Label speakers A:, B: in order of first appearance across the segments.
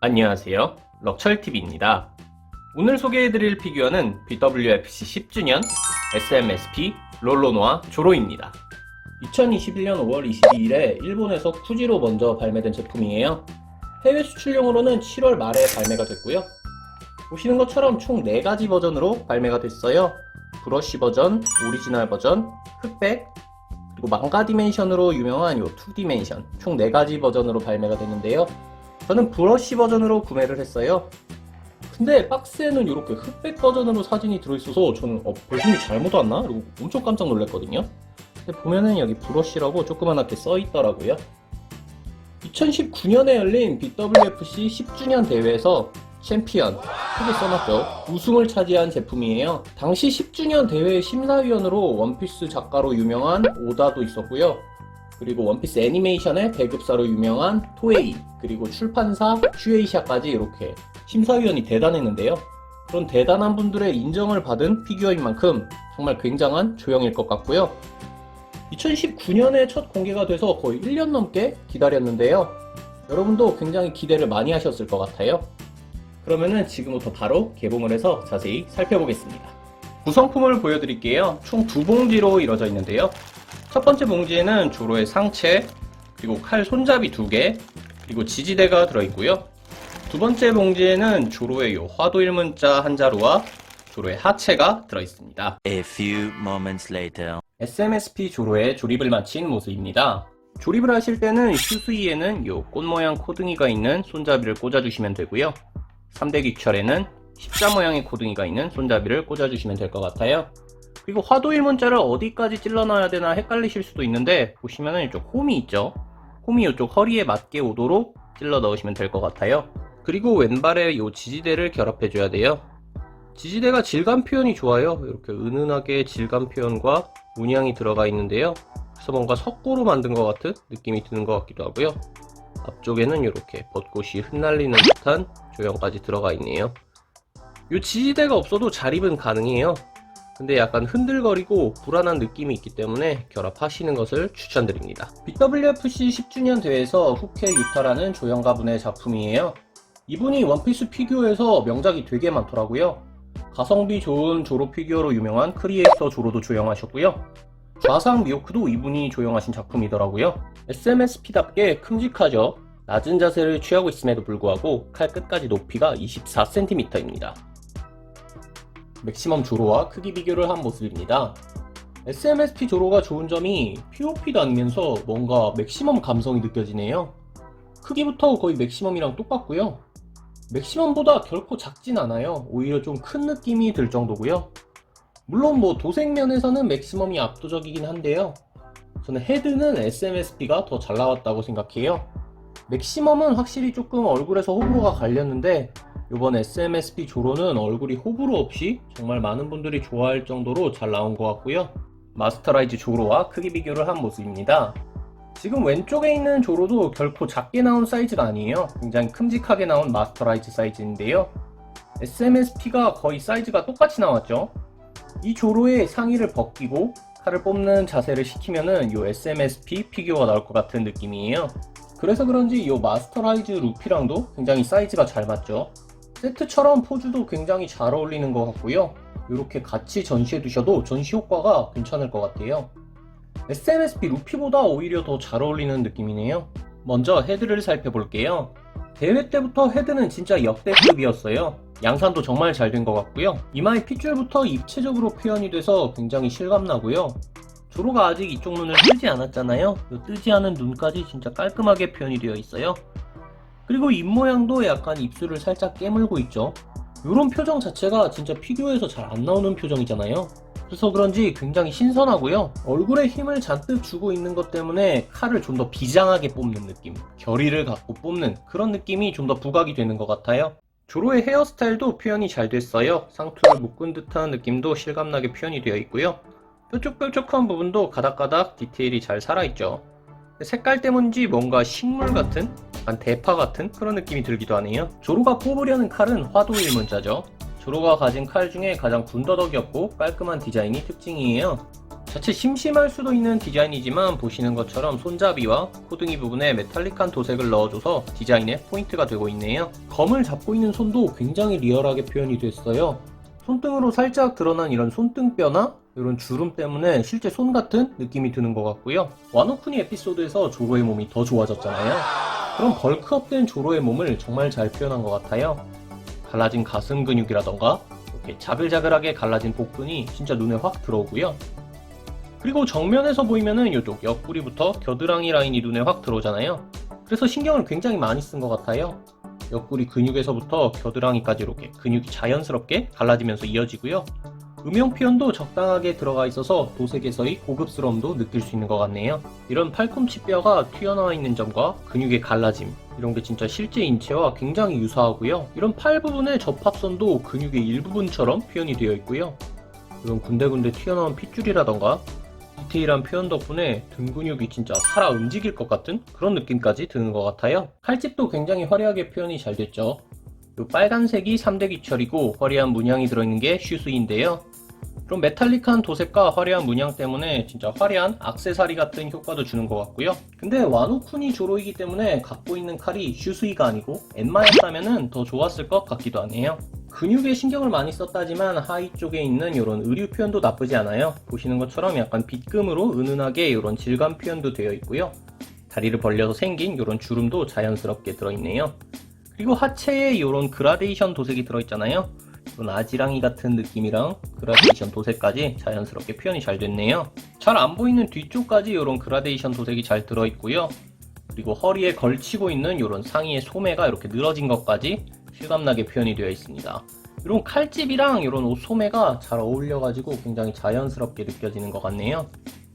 A: 안녕하세요. 럭철TV입니다. 오늘 소개해드릴 피규어는 BWFC 10주년 SMSP 롤로노아 조로입니다. 2021년 5월 22일에 일본에서 쿠지로 먼저 발매된 제품이에요. 해외 수출용으로는 7월 말에 발매가 됐고요. 보시는 것처럼 총 4가지 버전으로 발매가 됐어요. 브러쉬 버전, 오리지널 버전, 흑백, 그리고 망가 디멘션으로 유명한 요 2디멘션 총 4가지 버전으로 발매가 됐는데요. 저는 브러쉬 버전으로 구매를 했어요. 근데 박스에는 이렇게 흑백 버전으로 사진이 들어있어서 저는 어, 배송이 잘못 왔나? 그리고 엄청 깜짝 놀랐거든요. 근데 보면은 여기 브러쉬라고 조그만하게 써있더라고요. 2019년에 열린 BWFC 10주년 대회에서 챔피언, 크게 써놨죠. 우승을 차지한 제품이에요. 당시 10주년 대회 심사위원으로 원피스 작가로 유명한 오다도 있었고요. 그리고 원피스 애니메이션의 배급사로 유명한 토에이, 그리고 출판사 슈에이샤까지 이렇게 심사위원이 대단했는데요. 그런 대단한 분들의 인정을 받은 피규어인 만큼 정말 굉장한 조형일 것 같고요. 2019년에 첫 공개가 돼서 거의 1년 넘게 기다렸는데요. 여러분도 굉장히 기대를 많이 하셨을 것 같아요. 그러면은 지금부터 바로 개봉을 해서 자세히 살펴보겠습니다. 구성품을 보여드릴게요. 총 두 봉지로 이루어져 있는데요. 첫 번째 봉지에는 조로의 상체, 그리고 칼 손잡이 두 개, 그리고 지지대가 들어있고요. 두 번째 봉지에는 조로의 요 화도 일문자 한 자루와 조로의 하체가 들어있습니다.
B: A few moments later.
A: SMSP 조로의 조립을 마친 모습입니다. 조립을 하실 때는 휴수이에는 요 꽃 모양 코등이가 있는 손잡이를 꽂아주시면 되고요. 3대 귀철에는 십자 모양의 코등이가 있는 손잡이를 꽂아주시면 될 것 같아요. 그리고 화도 일 문자를 어디까지 찔러 넣어야 되나 헷갈리실 수도 있는데 보시면은 이쪽 홈이 있죠. 홈이 이쪽 허리에 맞게 오도록 찔러 넣으시면 될 것 같아요. 그리고 왼발에 요 지지대를 결합해 줘야 돼요. 지지대가 질감 표현이 좋아요. 이렇게 은은하게 질감 표현과 문양이 들어가 있는데요. 그래서 뭔가 석고로 만든 것 같은 느낌이 드는 것 같기도 하고요. 앞쪽에는 이렇게 벚꽃이 흩날리는 듯한 조형까지 들어가 있네요. 이 지지대가 없어도 자립은 가능해요. 근데 약간 흔들거리고 불안한 느낌이 있기 때문에 결합하시는 것을 추천드립니다. BWFC 10주년 대회에서 후케 유타라는 조형가분의 작품이에요. 이분이 원피스 피규어에서 명작이 되게 많더라고요. 가성비 좋은 조로 피규어로 유명한 크리에이터 조로도 조형하셨고요. 좌상 미호크도 이분이 조형하신 작품이더라고요. SMSP답게 큼직하죠. 낮은 자세를 취하고 있음에도 불구하고 칼 끝까지 높이가 24cm입니다. 맥시멈 조로와 크기 비교를 한 모습입니다. SMSP 조로가 좋은 점이 POP도 아니면서 뭔가 맥시멈 감성이 느껴지네요. 크기부터 거의 맥시멈이랑 똑같고요. 맥시멈보다 결코 작진 않아요. 오히려 좀 큰 느낌이 들 정도고요. 물론 뭐 도색면에서는 맥시멈이 압도적이긴 한데요. 저는 헤드는 SMSP가 더 잘 나왔다고 생각해요. 맥시멈은 확실히 조금 얼굴에서 호불호가 갈렸는데 이번 SMSP 조로는 얼굴이 호불호 없이 정말 많은 분들이 좋아할 정도로 잘 나온 것 같고요. 마스터라이즈 조로와 크기 비교를 한 모습입니다. 지금 왼쪽에 있는 조로도 결코 작게 나온 사이즈가 아니에요. 굉장히 큼직하게 나온 마스터라이즈 사이즈인데요. SMSP가 거의 사이즈가 똑같이 나왔죠. 이 조로의 상의를 벗기고 칼을 뽑는 자세를 시키면은 이 SMSP 피규어가 나올 것 같은 느낌이에요. 그래서 그런지 이 마스터라이즈 루피랑도 굉장히 사이즈가 잘 맞죠. 세트처럼 포즈도 굉장히 잘 어울리는 것 같고요. 이렇게 같이 전시해 두셔도 전시 효과가 괜찮을 것 같아요. SMSP 루피보다 오히려 더 잘 어울리는 느낌이네요. 먼저 헤드를 살펴볼게요. 대회 때부터 헤드는 진짜 역대급이었어요. 양산도 정말 잘 된 것 같고요. 이마의 핏줄부터 입체적으로 표현이 돼서 굉장히 실감나고요. 조로가 아직 이쪽 눈을 뜨지 않았잖아요. 이 뜨지 않은 눈까지 진짜 깔끔하게 표현이 되어 있어요. 그리고 입 모양도 약간 입술을 살짝 깨물고 있죠. 이런 표정 자체가 진짜 피규어에서 잘 안 나오는 표정이잖아요. 그래서 그런지 굉장히 신선하고요. 얼굴에 힘을 잔뜩 주고 있는 것 때문에 칼을 좀 더 비장하게 뽑는 느낌, 결의를 갖고 뽑는 그런 느낌이 좀 더 부각이 되는 것 같아요. 조로의 헤어스타일도 표현이 잘 됐어요. 상투를 묶은 듯한 느낌도 실감나게 표현이 되어 있고요. 뾰족뾰족한 부분도 가닥가닥 디테일이 잘 살아있죠. 색깔 때문인지 뭔가 식물 같은, 약간 대파 같은 그런 느낌이 들기도 하네요. 조로가 뽑으려는 칼은 화도일 문자죠. 조로가 가진 칼 중에 가장 군더더기 없고 깔끔한 디자인이 특징이에요. 자칫 심심할 수도 있는 디자인이지만 보시는 것처럼 손잡이와 코등이 부분에 메탈릭한 도색을 넣어줘서 디자인의 포인트가 되고 있네요. 검을 잡고 있는 손도 굉장히 리얼하게 표현이 됐어요. 손등으로 살짝 드러난 이런 손등뼈나 이런 주름 때문에 실제 손 같은 느낌이 드는 것 같고요. 와노쿠니 에피소드에서 조로의 몸이 더 좋아졌잖아요. 그런 벌크업된 조로의 몸을 정말 잘 표현한 것 같아요. 갈라진 가슴 근육이라던가 이렇게 자글자글하게 갈라진 복근이 진짜 눈에 확 들어오고요. 그리고 정면에서 보이면은 이쪽 옆구리부터 겨드랑이 라인이 눈에 확 들어오잖아요. 그래서 신경을 굉장히 많이 쓴 것 같아요. 옆구리 근육에서부터 겨드랑이까지 이렇게 근육이 자연스럽게 갈라지면서 이어지고요. 음영 표현도 적당하게 들어가 있어서 도색에서의 고급스러움도 느낄 수 있는 것 같네요. 이런 팔꿈치 뼈가 튀어나와 있는 점과 근육의 갈라짐 이런 게 진짜 실제 인체와 굉장히 유사하고요. 이런 팔 부분의 접합선도 근육의 일부분처럼 표현이 되어 있고요. 이런 군데군데 튀어나온 핏줄이라던가 디테일한 표현 덕분에 등 근육이 진짜 살아 움직일 것 같은 그런 느낌까지 드는 것 같아요. 칼집도 굉장히 화려하게 표현이 잘 됐죠. 이 빨간색이 3대 기철이고 화려한 문양이 들어있는 게 슈스인데요. 그럼 메탈릭한 도색과 화려한 문양 때문에 진짜 화려한 악세사리 같은 효과도 주는 것 같고요. 근데 와노쿠니 조로이기 때문에 갖고 있는 칼이 슈스이가 아니고 엔마였다면 더 좋았을 것 같기도 하네요. 근육에 신경을 많이 썼다지만 하이 쪽에 있는 이런 의류 표현도 나쁘지 않아요. 보시는 것처럼 약간 빗금으로 은은하게 이런 질감 표현도 되어 있고요. 다리를 벌려서 생긴 이런 주름도 자연스럽게 들어있네요. 그리고 하체에 이런 그라데이션 도색이 들어있잖아요. 이런 아지랑이 같은 느낌이랑 그라데이션 도색까지 자연스럽게 표현이 잘 됐네요. 잘 안 보이는 뒤쪽까지 이런 그라데이션 도색이 잘 들어있고요. 그리고 허리에 걸치고 있는 이런 상의의 소매가 이렇게 늘어진 것까지 실감나게 표현이 되어 있습니다. 이런 칼집이랑 이런 옷 소매가 잘 어울려가지고 굉장히 자연스럽게 느껴지는 것 같네요.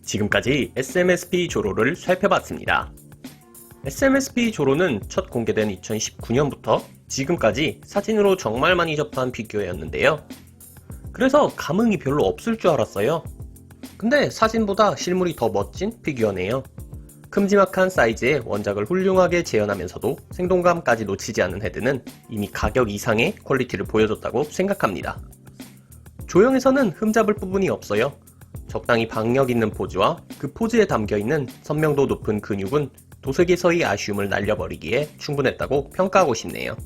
A: 지금까지 SMSP 조로를 살펴봤습니다. SMSP 조로는 첫 공개된 2019년부터 지금까지 사진으로 정말 많이 접한 피규어였는데요. 그래서 감흥이 별로 없을 줄 알았어요. 근데 사진보다 실물이 더 멋진 피규어네요. 큼지막한 사이즈의 원작을 훌륭하게 재현하면서도 생동감까지 놓치지 않는 헤드는 이미 가격 이상의 퀄리티를 보여줬다고 생각합니다. 조형에서는 흠잡을 부분이 없어요. 적당히 박력 있는 포즈와 그 포즈에 담겨 있는 선명도 높은 근육은 도색에서의 아쉬움을 날려버리기에 충분했다고 평가하고 싶네요.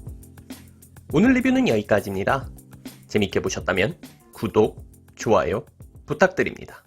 A: 오늘 리뷰는 여기까지입니다. 재밌게 보셨다면 구독, 좋아요 부탁드립니다.